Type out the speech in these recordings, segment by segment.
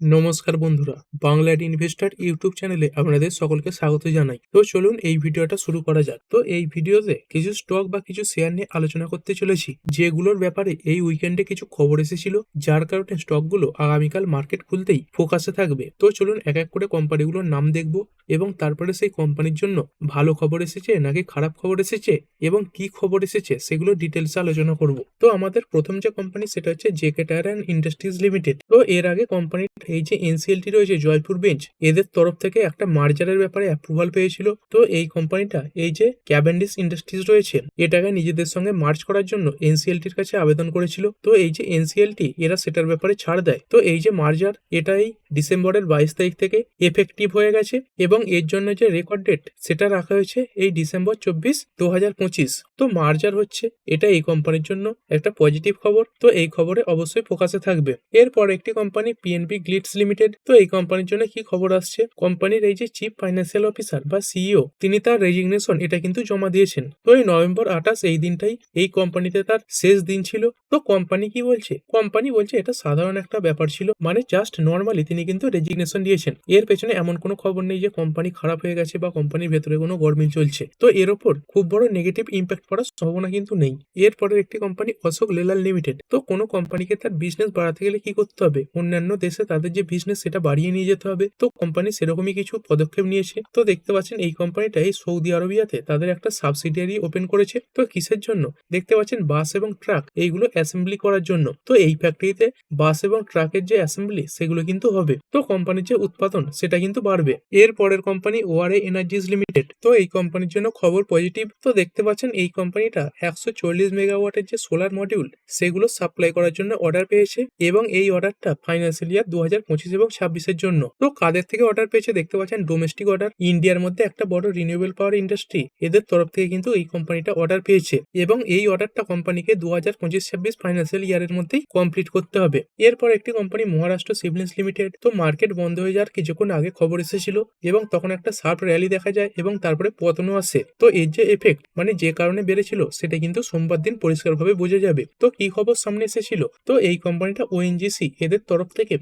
নমস্কার বন্ধুরা বাংলার ইনভেস্টর ইউটিউব চ্যানেলে আপনাদের সকলকে স্বাগত জানাই। তো চলুন এই ভিডিওটা শুরু করা যাক। তো এই ভিডিওতে কিছু স্টক বা কিছু শেয়ার নিয়ে আলোচনা করতে চলেছি, যেগুলোর ব্যাপারে এই উইকেন্ডে কিছু খবর এসেছিল, যার কারণে স্টকগুলো আগামীকাল মার্কেট খুলতেই ফোকাসে থাকবে। তো চলুন এক এক করে কোম্পানিগুলোর নাম দেখব এবং তারপরে সেই কোম্পানির জন্য ভালো খবর এসেছে নাকি খারাপ খবর এসেছে এবং কি খবর এসেছে সেগুলো ডিটেলসে আলোচনা করব। তো আমাদের প্রথম যে কোম্পানি সেটা হচ্ছে JK tyre and industries limited তো এর আগে কোম্পানি এই যে এনসিএলটি রয়েছে, জয়পুর বেঞ্চ, এদের তরফ থেকে একটা মার্জারের ব্যাপারে অ্যাপ্রুভাল পেয়েছিল। তো এই কোম্পানিটা এই যে ক্যাবেন্ডিস ইন্ডাস্ট্রিজ রয়েছে, এটাকে নিজেদের সঙ্গে মার্চ করার জন্য এনসিএলটির কাছে আবেদন করেছিল। তো এই যে এনসিএলটি, এরা সেটার ব্যাপারে ছাড় দেয়। তো এই যে মার্জার এটাই ডিসেম্বরের বাইশ তারিখ থেকে এফেক্টিভ হয়ে গেছে এবং এর জন্য যে রেকর্ড ডেট সেটা রাখা হয়েছে এই ডিসেম্বর চব্বিশ দু হাজার পঁচিশ। তো মার্জার হচ্ছে, এটা এই কোম্পানির জন্য একটা পজিটিভ খবর। তো এই খবরে অবশ্যই ফোকাসে থাকবে। এরপর একটি কোম্পানি পিএনপি গ্লিটস লিমিটেড তো এই কোম্পানির জন্য কি খবর আসছে? কোম্পানির এই যে চিফ ফাইন্যান্সিয়াল অফিসার বা সিইও তিনি তার রেজিগনেশন এটা কিন্তু জমা দিয়েছেন। তো এই নভেম্বর আঠাশ এই দিনটাই এই কোম্পানিতে তার শেষ দিন ছিল। তো কোম্পানি কি বলছে? কোম্পানি বলছে এটা সাধারণ একটা ব্যাপার ছিল। মানে জাস্ট নর্মালি তিনি কিন্তু রেজিগনেশন দিয়েছেন। এর পেছনে এমন কোনো খবর নেই যে কোম্পানি খারাপ হয়ে গেছে বা কোম্পানির ভেতরে কোনো গরমিল চলছে। তো এর ওপর খুব বড় নেগেটিভ ইম্প্যাক্ট পড়ার সম্ভাবনা কিন্তু নেই। এরপরের একটি কোম্পানি অশোক লেলাল লিমিটেড তো কোনো কোম্পানিকে তার বিজনেস বাড়াতে গেলে কি করতে হবে? অন্যান্য দেশে তাদের যে বিজনেস সেটা বাড়িয়ে নিয়ে যেতে হবে। তো কোম্পানি সেরকমই কিছু পদক্ষেপ নিয়েছে। তো দেখতে পাচ্ছেন এই কোম্পানিটা এই সৌদি আরবিয়াতে তাদের একটা সাবসিডিয়ারি ওপেন করেছে। তো কিসের জন্য? দেখতে পাচ্ছেন বাস এবং ট্রাক এইগুলো অ্যাসেম্বলি করার জন্য। তো এই ফ্যাক্টরিতে বাস এবং ট্রাকের যে অ্যাসেম্বলি সেগুলো কিন্তু হবে। তো কোম্পানির যে উৎপাদন সেটা কিন্তু বাড়বে। এর পরের কোম্পানি ওয়ারে এনার্জিজ লিমিটেড তো এই কোম্পানির জন্য খবর পজিটিভ তো দেখতে পাচ্ছেন এই কোম্পানিটা একশো চল্লিশ মেগাওয়াটের যে সোলার মডিউল সেগুলো সাপ্লাই করার জন্য অর্ডার পেয়েছে এবং এই অর্ডারটা ফাইন্যান্সিয়াল ইয়ার দু হাজার হাজার পঁচিশ এবং ছাব্বিশের জন্য। তো কাদের থেকে অর্ডার পেয়েছে দেখতে পাচ্ছেন? ডোমেস্টিক অর্ডার ইন্ডিয়ার মধ্যে একটা বড় রিনিউয়েবল পাওয়ার ইন্ডাস্ট্রি এদের তরফ থেকে কিন্তু এই কোম্পানিটা অর্ডার পেয়েছে। এবং এই অর্ডারটা কোম্পানিকে দু হাজার পঁচিশ ছাব্বিশ ফাইন্যান্সিয়াল ইয়ারের মধ্যেই কমপ্লিট করতে হবে। এরপর একটি কোম্পানি মহারাষ্ট্র সিভিলিংস লিমিটেড তো মার্কেট বন্ধ হয়ে যাওয়ার কিছুক্ষণ আগে খবর এসেছিল এবং তখন একটা শার্প র্যালি দেখা যায় এবং তারপরে পতনও আসে। তো এর যে এফেক্ট মানে যে কারণে বেড়েছিল, সেটা কিন্তু সোমবার দিন পরিষ্কারভাবে বোঝা যাবে। তো কি খবর সামনে এসেছিল? তো এই কোম্পানিটা ওএনজিসি এদের তরফ থেকে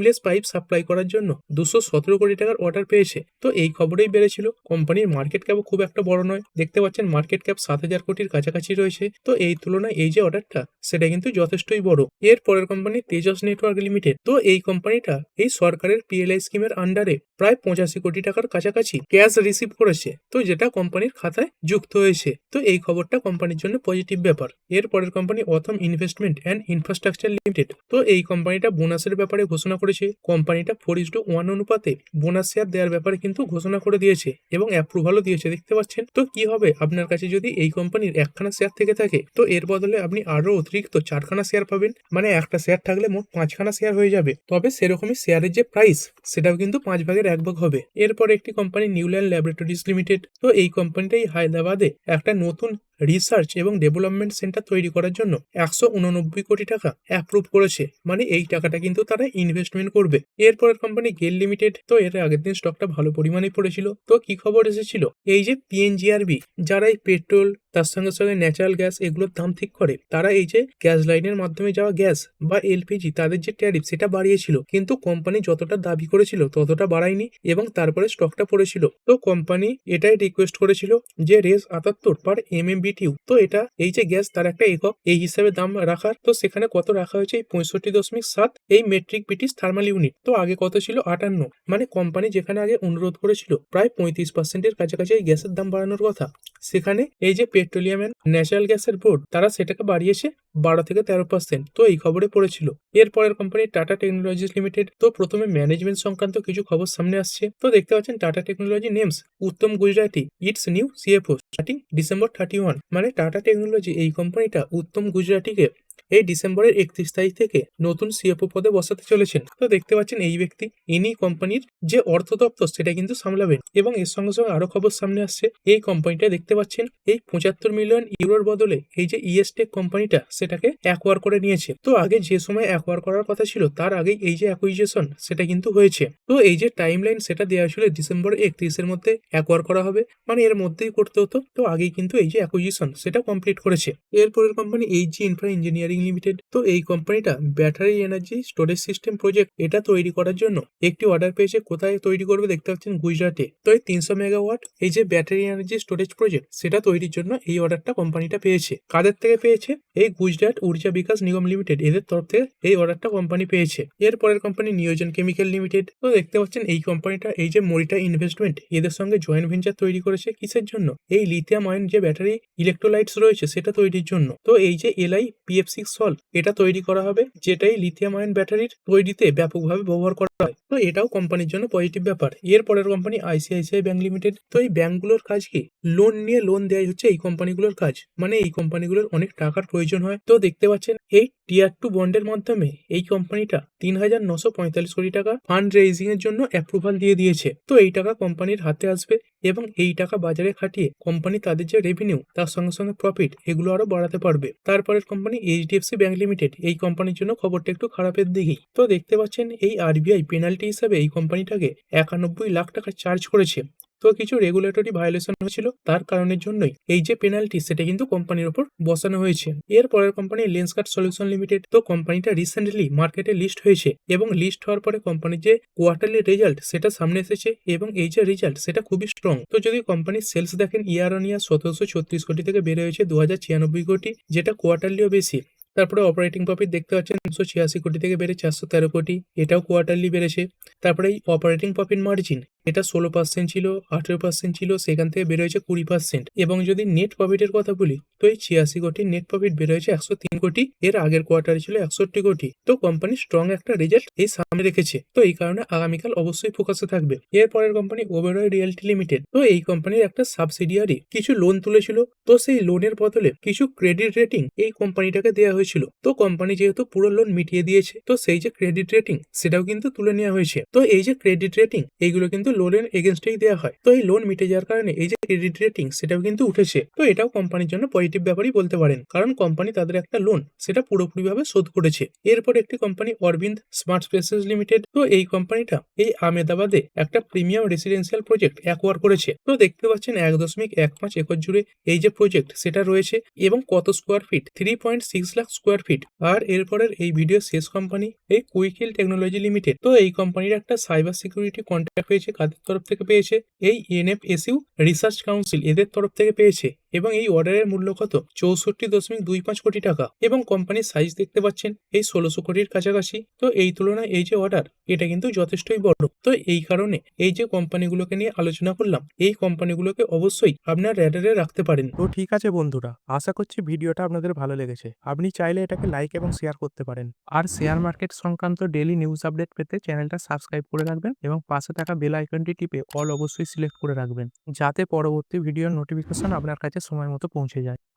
সিমলেস পাইপ সাপ্লাই করার জন্য দুশো সতেরো কোটি টাকার অর্ডার পেয়েছে। তো এই খবরেই বেড়েছিল কোম্পানির মার্কেট ক্যাপও খুব একটা বড় নয়। দেখতে পাচ্ছেন মার্কেট ক্যাপ সাত হাজার কোটির কাছাকাছি রয়েছে। তো এই তুলনায় এই যে অর্ডারটা সেটা কিন্তু যথেষ্টই বড়। এর পরের কোম্পানি তেজস নেটওয়ার্ক লিমিটেড তো এই কোম্পানিটা এই সরকারের পিএলআই স্কিমের আন্ডারে প্রায় পঁচাশি কোটি টাকার কাছাকাছি ক্যাশ রিসিভ করেছে। তো যেটা কোম্পানির খাতায় যুক্ত হয়েছে। তো এই খবরটা কোম্পানির জন্য পজিটিভ ব্যাপার। এর পরের company Authum investment and infrastructure limited তো এই কোম্পানিটা বোনাসের ব্যাপারে ঘোষণা করেছে। কোম্পানিটা টু ওয়ান অনুপাতে বোনাস শেয়ার দেওয়ার ব্যাপারে কিন্তু ঘোষণা করে দিয়েছে এবং অ্যাপ্রুভালও দিয়েছে, দেখতে পাচ্ছেন? তো কি হবে? আপনার কাছে যদি এই কোম্পানির একখানা শেয়ার থেকে থাকে, তো এর বদলে আপনি আরও অতিরিক্ত চারখানা শেয়ার পাবেন। মানে একটা শেয়ার থাকলে মোট পাঁচখানা শেয়ার হয়ে যাবে। তবে সেরকমই শেয়ারের যে প্রাইস সেটাও কিন্তু পাঁচ ভাগের এক ভাগ হবে। এরপর একটি কোম্পানি নিউল্যান্ড ল্যাবরেটরিজ লিমিটেড তো এই কোম্পানিটাই হায়দ্রাবাদে একটা নতুন রিসার্চ এবং ডেভেলপমেন্ট সেন্টার তৈরি করার জন্য একশো উননব্বই কোটি টাকা অ্যাপ্রুভ করেছে। মানে এই টাকাটা কিন্তু তারা ইনভেস্টমেন্ট করবে। এরপরের কোম্পানি গেল লিমিটেড তো এর আগের দিন স্টকটা ভালো পরিমাণে পড়েছিল। তো কি খবর এসেছিল? এই যে পিএনজিআরবি যারা এই পেট্রোল তার সঙ্গে সঙ্গে ন্যাচারাল গ্যাস এগুলোর দাম ঠিক করে। তারা এই যে গ্যাস লাইনের মাধ্যমে যাওয়া গ্যাস বা এলপিজি তাদের যে ট্যারিফ সেটা বাড়িয়েছিল। কিন্তু কোম্পানি যতটা দাবি করেছিল, ততটা বাড়ায়নি এবং তারপরে স্টকটা পড়েছিল। তো কোম্পানি এটাই রিকোয়েস্ট করেছিল যে রেস আটাত্তর পার এম এম বিটিউ তো এটা, এই যে গ্যাস তার একটা একক, এই হিসাবে দাম রাখার। তো সেখানে কত রাখা হয়েছে? এই পঁয়ষট্টি দশমিক সাত এই মেট্রিক ব্রিটিশ থার্মাল ইউনিট তো আগে কত ছিল? আটান্ন। মানে কোম্পানি যেখানে আগে অনুরোধ করেছিল, প্রায় পঁয়ত্রিশ পার্সেন্টের কাছাকাছি এই গ্যাসের দাম বাড়ানোর কথা। সেখানে এই যে পেট্রোলিয়াম অ্যান্ড ন্যাচারাল গ্যাসের বোর্ড তারা সেটাকে বাড়িয়েছে বারো থেকে তেরো পার্সেন্ট তো এই খবরে পড়েছিল। এরপরের কোম্পানি টাটা টেকনোলজিস লিমিটেড তো প্রথমে ম্যানেজমেন্ট সংক্রান্ত কিছু খবর সামনে আসছে। তো দেখতে পাচ্ছেন Tata technology names Uttam Gujarati its new CFO starting December thirty one মানে টাটা টেকনোলজি এই কোম্পানিটা উত্তম গুজরাটিকে এই ডিসেম্বরের একত্রিশ তারিখ থেকে নতুন সিএফও পদে বসাতে চলেছেন। তো দেখতে পাচ্ছেন এই ব্যক্তি, ইনি কোম্পানির যে অর্থ দপ্তর, সেটা কিন্তু সামলাবেন। এবং এর সঙ্গে সঙ্গে আরও খবর সামনে আসছে। এই কোম্পানিটা দেখতে পাচ্ছেন, এই পঁচাত্তর মিলিয়ন ইউরোর বদলে এই যে ইএসটেক কোম্পানিটা সেটাকে অ্যাকোয়ার করে নিয়েছে। তো আগে যে সময় অ্যাকোয়ার করার কথা ছিল, তার আগেই এই যে অ্যাকুইজিশন সেটা কিন্তু হয়েছে। তো এই যে টাইম লাইন সেটা দেওয়া ছিল ডিসেম্বর একত্রিশের মধ্যে অ্যাকোয়ার করা হবে। মানে এর মধ্যেই করতে হতো। তো আগেই কিন্তু এই যে অ্যাকুইজিশন সেটা কমপ্লিট করেছে। এরপরের company H G infra engineering limited তো এই কোম্পানিটা battery energy storage system project এটা তৈরি করার জন্য একটি অর্ডার পেয়েছে। কোথায় তৈরি করবে দেখতে পাচ্ছেন গুজরাটে। তো এই তিনশো মেগাওয়াট এই যে ব্যাটারি এনার্জি স্টোরেজ প্রজেক্ট সেটা তৈরির জন্য এই অর্ডারটা কোম্পানিটা পেয়েছে। কাদের থেকে পেয়েছে? এই গুজরাট ঊর্জা বিকাশ নিগম লিমিটেড এদের তরফ থেকে এই অর্ডারটা কোম্পানি পেয়েছে। এরপরের কোম্পানি নিয়োজন কেমিক্যাল লিমিটেড তো দেখতে পাচ্ছেন, এই কোম্পানিটা এই যে মরিটা ইনভেস্টমেন্ট এদের সঙ্গে জয়েন্ট ভেঞ্চার তৈরি করেছে কিসের জন্য? এই লিথিয়াম আয়ন যে ব্যাটারি ইলেকট্রোলাইটস রয়েছে, সেটা তৈরির জন্য। তো এই যে এলআই পিএফ সিক্স সল এটা তৈরি করা হবে, যেটাই লিথিয়াম আয়ন ব্যাটারির তৈরিতে ব্যাপকভাবে ব্যবহার করা হয়। তো এটাও কোম্পানির জন্য পজিটিভ ব্যাপার। এর পরের কোম্পানি আইসিআইসিআই ব্যাংক লিমিটেড তো এই ব্যাংকগুলোর কাজ কি? লোন নিয়ে লোন দেওয়াই হচ্ছে এই কোম্পানিগুলোর কাজ। মানে এই কোম্পানিগুলোর অনেক টাকার প্রয়োজন হয়। তো দেখতে পাচ্ছেন, এই টিয়ার টু বন্ডের মাধ্যমে এই কোম্পানিটা তিন হাজার নশো পঁয়তাল্লিশ কোটি টাকা ফান্ড রেইজিং এর জন্য অ্যাপ্রুভাল দিয়ে দিয়েছে। তো এই টাকা কোম্পানির হাতে আসবে এবং এই টাকা বাজারে খাটিয়ে কোম্পানি তাদের যে রেভিনিউ তার সঙ্গে সঙ্গে প্রফিট এগুলো আরও বাড়াতে পারবে। তারপরের কোম্পানি এইচডিএফসি ব্যাংক লিমিটেড এই কোম্পানির জন্য খবরটা একটু খারাপের দিকেই। তো দেখতে পাচ্ছেন, এই আরবিআই পেনাল্টি হিসাবে এই কোম্পানিটাকে একানব্বই লাখ টাকা চার্জ করেছে। তো কিছু রেগুলেটরি ভায়োলেশন হয়েছিল, তার কারণের জন্যই। এই যে পেনাল্টি সেটা কিন্তু কোম্পানির উপর বসানো হয়েছে। এর পরের কোম্পানি লেন্সকার্ট সলিউশন লিমিটেড তো কোম্পানিটা রিসেন্টলি মার্কেটে লিস্ট হয়েছে এবং লিস্ট হওয়ার পরে কোম্পানির যে কোয়ার্টারলি রেজাল্ট সেটা সামনে এসেছে এবং এই যে রেজাল্ট সেটা খুবই স্ট্রং তো যদি কোম্পানির সেলস দেখেন ইয়ার অন ইয়ার সতেরোশো ছত্রিশ কোটি থেকে বেড়ে হয়েছে দু হাজার ছিয়ানব্বই কোটি, যেটা কোয়ার্টারলিও বেশি। তারপরে অপারেটিং প্রফিট দেখতে পাচ্ছেন, দুশো ছিয়াশি কোটি থেকে বেড়ে চারশো তেরো কোটি, এটাও কোয়ার্টারলি বেড়েছে। তারপরে এই অপারেটিং প্রফিট মার্জিন এটা ষোলো পার্সেন্ট ছিল, আঠেরো পার্সেন্ট ছিল, সেখান থেকে বেড়ে হয়েছে কুড়ি পার্সেন্ট এবং যদি নেট প্রফিটের কথা বলি, তো এই ছিয়াশি কোটি নেট প্রফিট বেড়ে হয়েছে একশো তিন কোটি, এর আগের কোয়ার্টারে ছিল একষট্টি কোটি। তো কোম্পানি স্ট্রং একটা রেজাল্ট এই সামনে রেখেছে। তো এই কারণে আগামীকাল অবশ্যই ফোকাসে থাকবে। এরপরের কোম্পানি ওবেরয় রিয়েলটি লিমিটেড তো এই কোম্পানির একটা সাবসিডিয়ারি কিছু লোন তুলেছিল। তো সেই লোনের বদলে কিছু ক্রেডিট রেটিং এই কোম্পানিটাকে দেওয়া হয়েছিল। তো কোম্পানি যেহেতু পুরো লোন মিটিয়ে দিয়েছে, তো সেই যে ক্রেডিট রেটিং সেটাও কিন্তু তুলে নেওয়া হয়েছে। তো এই যে ক্রেডিট রেটিং এইগুলো কিন্তু লোনের এগেনস্টেই দেওয়া হয়। তো এই লোন মিটে যাওয়ার কারণে এই যে ক্রেডিট রেটিং সেটাও কিন্তু উঠেছে। তো এটাও কোম্পানির জন্য পজিটিভ ব্যাপারই বলতে পারেন। কারণ কোম্পানি তাদের একটা লোন সেটা পুরোপুরিভাবে শোধ করেছে। এরপর একটি company Arvind smart spaces limited তো এই কোম্পানিটা এই আহমেদাবাদে একটা প্রিমিয়াম রেসিডেন্সিয়াল প্রজেক্ট অ্যাকোয়ার করেছে। তো দেখতে পাচ্ছেন এক দশমিক এক পাঁচ একর জুড়ে এই যে প্রজেক্ট সেটা রয়েছে এবং কত square feet three point six lakh square feet আর এরপরের এই ভিডিও শেষ কোম্পানি এই কুইকিল টেকনোলজি লিমিটেড তো এই কোম্পানির একটা সাইবার সিকিউরিটি কন্ট্রাক্ট পেয়েছে কাদের তরফ থেকে পেয়েছে? এই এনএফএসইউ রিসার্চ কাউন্সিল এদের তরফ থেকে পেয়েছে এবং এই অর্ডারের মূল্য কত? চৌষট্টি দশমিক দুই পাঁচ কোটি টাকা। এবং কোম্পানির সাইজ দেখতে পাচ্ছেন, এই ষোলোশো কোটির কাছাকাছি। তো এই তুলনায় এই যে অর্ডার এটা কিন্তু যথেষ্টই বড়। তো এই কারণে এই যে কোম্পানিগুলোকে নিয়ে আলোচনা করলাম, এই কোম্পানিগুলোকে অবশ্যই আপনার র্যাডারে রাখতে পারেন। তো ঠিক আছে বন্ধুরা, আশা করছি ভিডিওটা আপনাদের ভালো লেগেছে। আপনি চাইলে এটাকে লাইক এবং শেয়ার করতে পারেন। আর শেয়ার মার্কেট সংক্রান্ত ডেলি নিউজ আপডেট পেতে চ্যানেলটা সাবস্ক্রাইব করে রাখবেন এবং পাশে থাকা বেল আইকনটি টিপে অল অবশ্যই সিলেক্ট করে রাখবেন, যাতে পরবর্তী ভিডিওর নোটিফিকেশন আপনার কাছে সময় মতো পৌঁছে যায়।